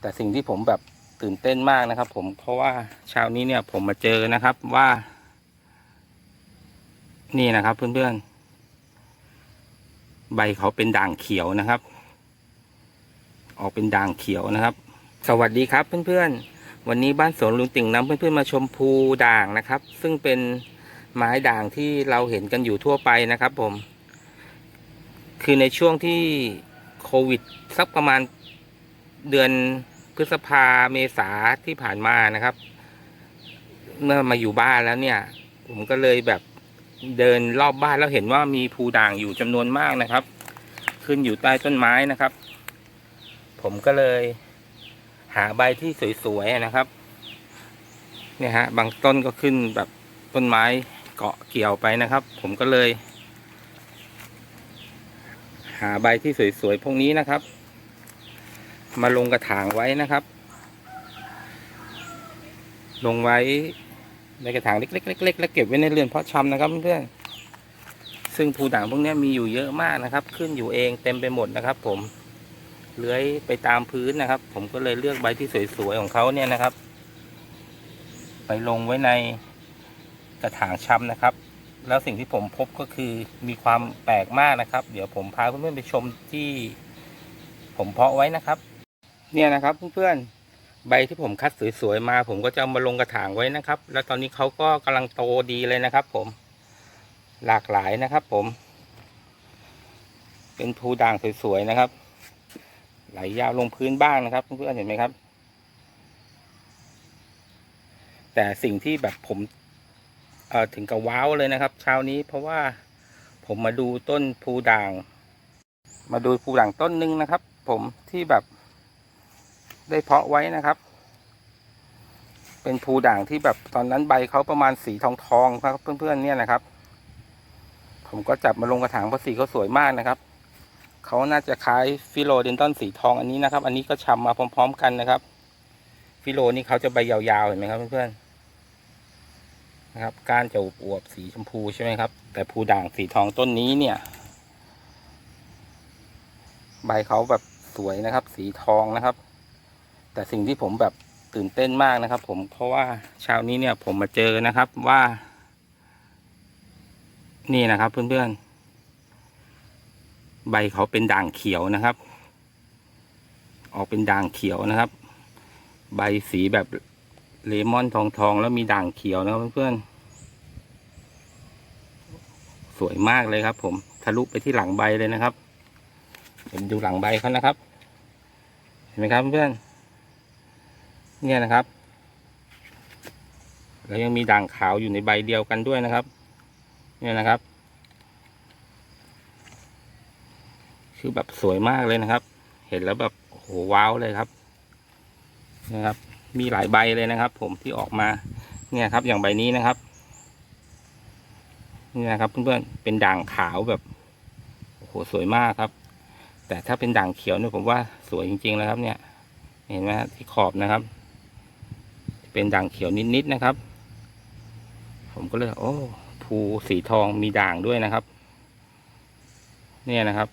แต่สิ่งที่ผมแบบตื่นเต้นมากนะครับ ผมเพราะว่าเช้านี้เนี่ยผมมาเจอนะครับว่า นี่นะครับ เพื่อนๆ ใบเขาเป็นด่างเขียวนะครับ ออกเป็นด่างเขียวนะครับ สวัสดีครับเพื่อนๆ วันนี้บ้านสวนลุงติ่งนำเพื่อนๆมาชมภูด่างนะครับ ซึ่งเป็นไม้ด่างที่เราเห็นกันอยู่ทั่วไปนะครับ ผม คือในช่วงที่โควิดสักประมาณ เดือนพฤษภาเมษาที่ผ่านมานะครับ เมื่อมาอยู่บ้านแล้วเนี่ย ผมก็เลยแบบเดินรอบบ้านแล้วเห็นว่ามีภูด่างอยู่จำนวนมากนะครับ ขึ้นอยู่ใต้ต้นไม้นะครับ ผมก็เลยหาใบที่สวยๆนะครับ เนี่ยฮะ บางต้นก็ขึ้นแบบต้นไม้เกาะเกี่ยวไปนะครับ ผมก็เลย หาใบที่สวยๆพวกนี้นะครับ มาลงกระถางไว้นะครับ ลงไว้ในกระถางเล็กๆๆๆแล้วเก็บไว้ในเรือนเพาะชำนะครับเพื่อนๆซึ่งภูด่างพวกนี้มีอยู่เยอะมากนะครับ ขึ้นอยู่เองเต็มไปหมดนะครับ ผมเลื้อยไปตามพื้นนะครับ ผมก็เลยเลือกใบที่สวยๆของเขาเนี่ยนะครับ ไปลงไว้ในกระถางชำนะครับ แล้วสิ่งที่ผมพบก็คือมีความแปลกมากนะครับ เดี๋ยวผมพาเพื่อนๆไปชมที่ผมเพาะไว้นะครับ เนี่ยนะครับเพื่อนๆใบที่ผมคัดสวยๆมา ผมก็จะเอามาลงกระถางไว้นะครับ แล้วตอนนี้เขาก็กำลังโตดีเลยนะครับ ผมหลากหลายนะครับ ผม เป็นภูด่างสวยๆนะครับไหลยาวลงพื้นบ้างนะครับเพื่อนๆเห็นไหมครับ แต่สิ่งที่แบบผมเออถึงกับว้าวเลยนะครับเช้านี้เพราะว่าผมมาดูต้นภูด่าง มาดูภูด่างต้นหนึ่งนะครับ ผมที่แบบ ได้เพาะไว้นะครับ เป็นภูด่างที่แบบตอนนั้นใบเขาประมาณสีทองทองครับเพื่อนๆเนี่ยนะครับ ผมก็จับมาลงกระถางเพราะสีเขาสวยมากนะครับเขาน่าจะคล้ายฟิโลเดนตันสีทองอันนี้นะครับ อันนี้ก็ชำมาพร้อม ๆ กันนะครับ ฟิโลนี่เขาจะใบยาวๆเห็นไหมครับเพื่อนๆนะครับก้านจะอวบๆสีชมพูใช่ไหมครับ แต่ภูด่างสีทองต้นนี้เนี่ย ใบเขาแบบสวยนะครับ สีทองนะครับ แต่สิ่งที่ผมแบบตื่นเต้นมากนะครับ ผมเพราะว่าเช้านี้เนี่ยผมมาเจอนะครับว่า นี่นะครับ เพื่อนๆ ใบเขาเป็นด่างเขียวนะครับ ออกเป็นด่างเขียวนะครับ ใบสีแบบเลมอนทองทองแล้วมีด่างเขียวนะครับเพื่อนๆ สวยมากเลยครับ ผมทะลุไปที่หลังใบเลยนะครับเดี๋ยวดูหลังใบเขานะครับ เห็นไหมครับเพื่อนๆ เนี่ยนะครับ แล้วยังมีด่างขาวอยู่ในใบเดียวกันด้วยนะครับ เนี่ยนะครับ คือแบบสวยมากเลยนะครับ เห็นแล้วแบบโอ้โหว้าวเลยครับนะครับ มีหลายใบเลยนะครับ ผมที่ออกมา เนี่ยครับ อย่างใบนี้นะครับนี่นะครับเพื่อนๆเป็นด่างขาวแบบโอ้โหสวยมากครับ แต่ถ้าเป็นด่างเขียวเนี่ยผมว่าสวยจริงๆแล้วครับเนี่ย เห็นไหมที่ขอบนะครับ เป็นด่างเขียวนิดๆนะครับ ผมก็เลยโอ้ภูสีทองมีด่างด้วยนะครับ เนี่ยนะครับ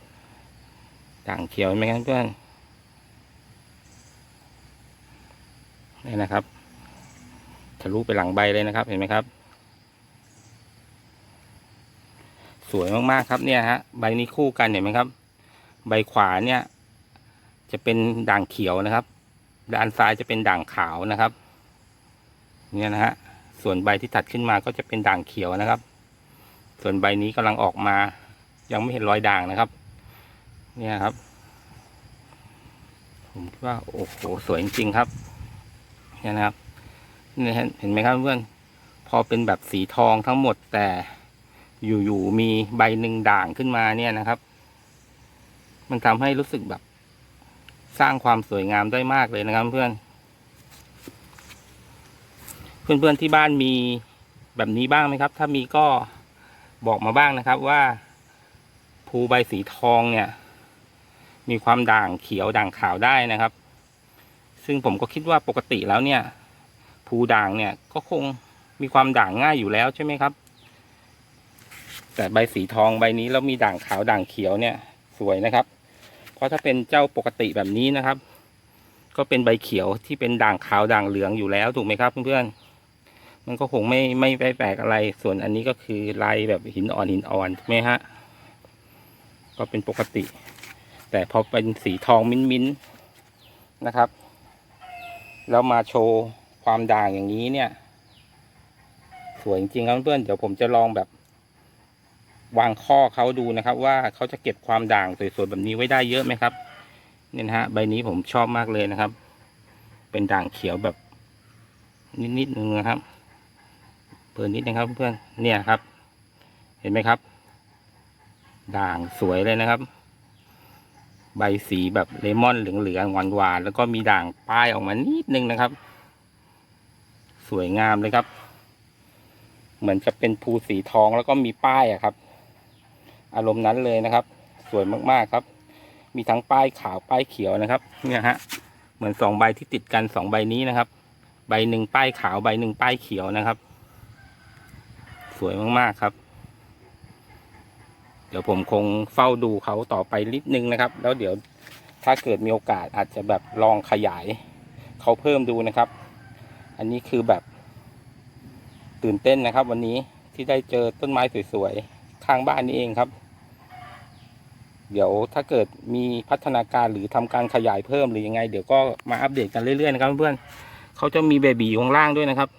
ด่างเขียวเห็นไหมครับเพื่อนนี่นะครับทะลุไปหลังใบเลยนะครับเห็นไหมครับ สวยมากๆครับเนี่ยฮะใบนี้คู่กันเห็นไหมครับ ใบขวาเนี่ย จะเป็นด่างเขียวนะครับ ด้านซ้ายจะเป็นด่างขาวนะครับ เนี่ยนะฮะส่วนใบที่ตัดขึ้นมาก็จะเป็นด่างเขียวนะครับ ส่วนใบนี้กำลังออกมา ยังไม่เห็นรอยด่างนะครับ เนี่ยครับ ผมคิดว่าโอ้โหสวยจริงๆครับ เนี่ยนะครับนี่เห็นเห็นไหมครับเพื่อนพอเป็นแบบสีทองทั้งหมดแต่อยู่ๆมีใบหนึ่งด่างขึ้นมาเนี่ยนะครับ มันทำให้รู้สึกแบบ สร้างความสวยงามได้มากเลยนะครับเพื่อน เพื่อนๆที่บ้านมีแบบนี้บ้างไหมครับ ถ้ามีก็บอกมาบ้างนะครับว่าภูใบสีทองเนี่ย มีความด่างเขียวด่างขาวได้นะครับ ซึ่งผมก็คิดว่าปกติแล้วเนี่ยภูด่างเนี่ยก็คงมีความด่างง่ายอยู่แล้วใช่ไหมครับ แต่ใบสีทองใบนี้แล้วมีด่างขาวด่างเขียวเนี่ยสวยนะครับ เพราะถ้าเป็นเจ้าปกติแบบนี้นะครับ ก็เป็นใบเขียวที่เป็นด่างขาวด่างเหลืองอยู่แล้วถูกไหมครับเพื่อนๆ มันก็คงไม่ไม่ไม่แปลกอะไร ส่วนอันนี้ก็คือลายแบบหินอ่อนหินอ่อนถูกไหมฮะ ก็เป็นปกติ แต่พอเป็นสีทองมิ้นมิ้นนะครับ แล้วมาโชว์ความด่างอย่างนี้เนี่ย สวยจริงๆครับเพื่อนๆเดี๋ยวผมจะลองแบบ วางข้อเขาดูนะครับ ว่าเขาจะเก็บความด่างสวยๆแบบนี้ไว้ได้เยอะไหมครับเนี่ยฮะใบนี้ผมชอบมากเลยนะครับ เป็นด่างเขียวแบบนิดๆนึงนะครับ เปิดนิดนะครับเพื่อนๆเนี่ยครับ เห็นไหมครับ ด่างสวยเลยนะครับ ใบสีแบบเลมอนเหลืองๆหวานๆแล้วก็มีด่างป้ายออกมานิดนึงนะครับ สวยงามเลยครับ เหมือนจะเป็นภูสีทองแล้วก็มีป้ายอะครับ อารมณ์นั้นเลยนะครับ สวยมากๆครับ มีทั้งป้ายขาวป้ายเขียวนะครับ เนี่ยฮะเหมือนสองใบที่ติดกันสองใบนี้นะครับ ใบหนึ่งป้ายขาวใบหนึ่งป้ายเขียวนะครับ สวยมากๆครับ เดี๋ยวผมคงเฝ้าดูเขาต่อไปนิดนึงนะครับ แล้วเดี๋ยวถ้าเกิดมีโอกาสอาจจะแบบลองขยายเขาเพิ่มดูนะครับ อันนี้คือแบบตื่นเต้นนะครับ วันนี้ที่ได้เจอต้นไม้สวยๆข้างบ้านนี่เองครับ เดี๋ยวถ้าเกิดมีพัฒนาการหรือทำการขยายเพิ่มหรือยังไง เดี๋ยวก็มาอัปเดตกันเรื่อยๆนะครับเพื่อนๆเขาจะมีเบบีอยู่ข้างล่างด้วยนะครับ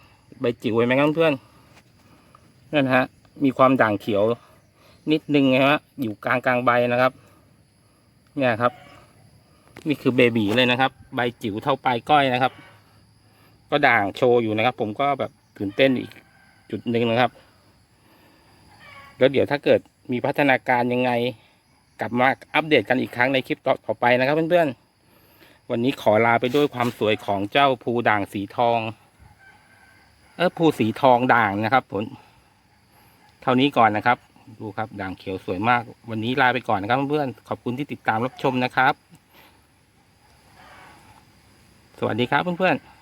ใบจิ๋วเห็นไหมครับเพื่อนๆ นั่นฮะ มีความด่างเขียว นิดนึงนะฮะอยู่กลางกลางใบนะครับ เนี่ยครับ นี่คือเบบีเลยนะครับ ใบจิ๋วเท่าปลายก้อยนะครับ ก็ด่างโชว์อยู่นะครับ ผมก็แบบตื่นเต้นอีกจุดหนึ่งนะครับ แล้วเดี๋ยวถ้าเกิดมีพัฒนาการยังไง กลับมาอัปเดตกันอีกครั้งในคลิปต่อตอไปนะครับ เพื่อนๆ วันนี้ขอลาไปด้วยความสวยของเจ้าภูด่างสีทอง เออภูสีทองด่างนะครับผม ท่านี้ก่อนนะครับ ดูครับด่างเขียวสวยมาก วันนี้ลาไปก่อนนะครับเพื่อนขอบคุณที่ติดตามรับชมนะครับ สวัสดีครับเพื่อนๆ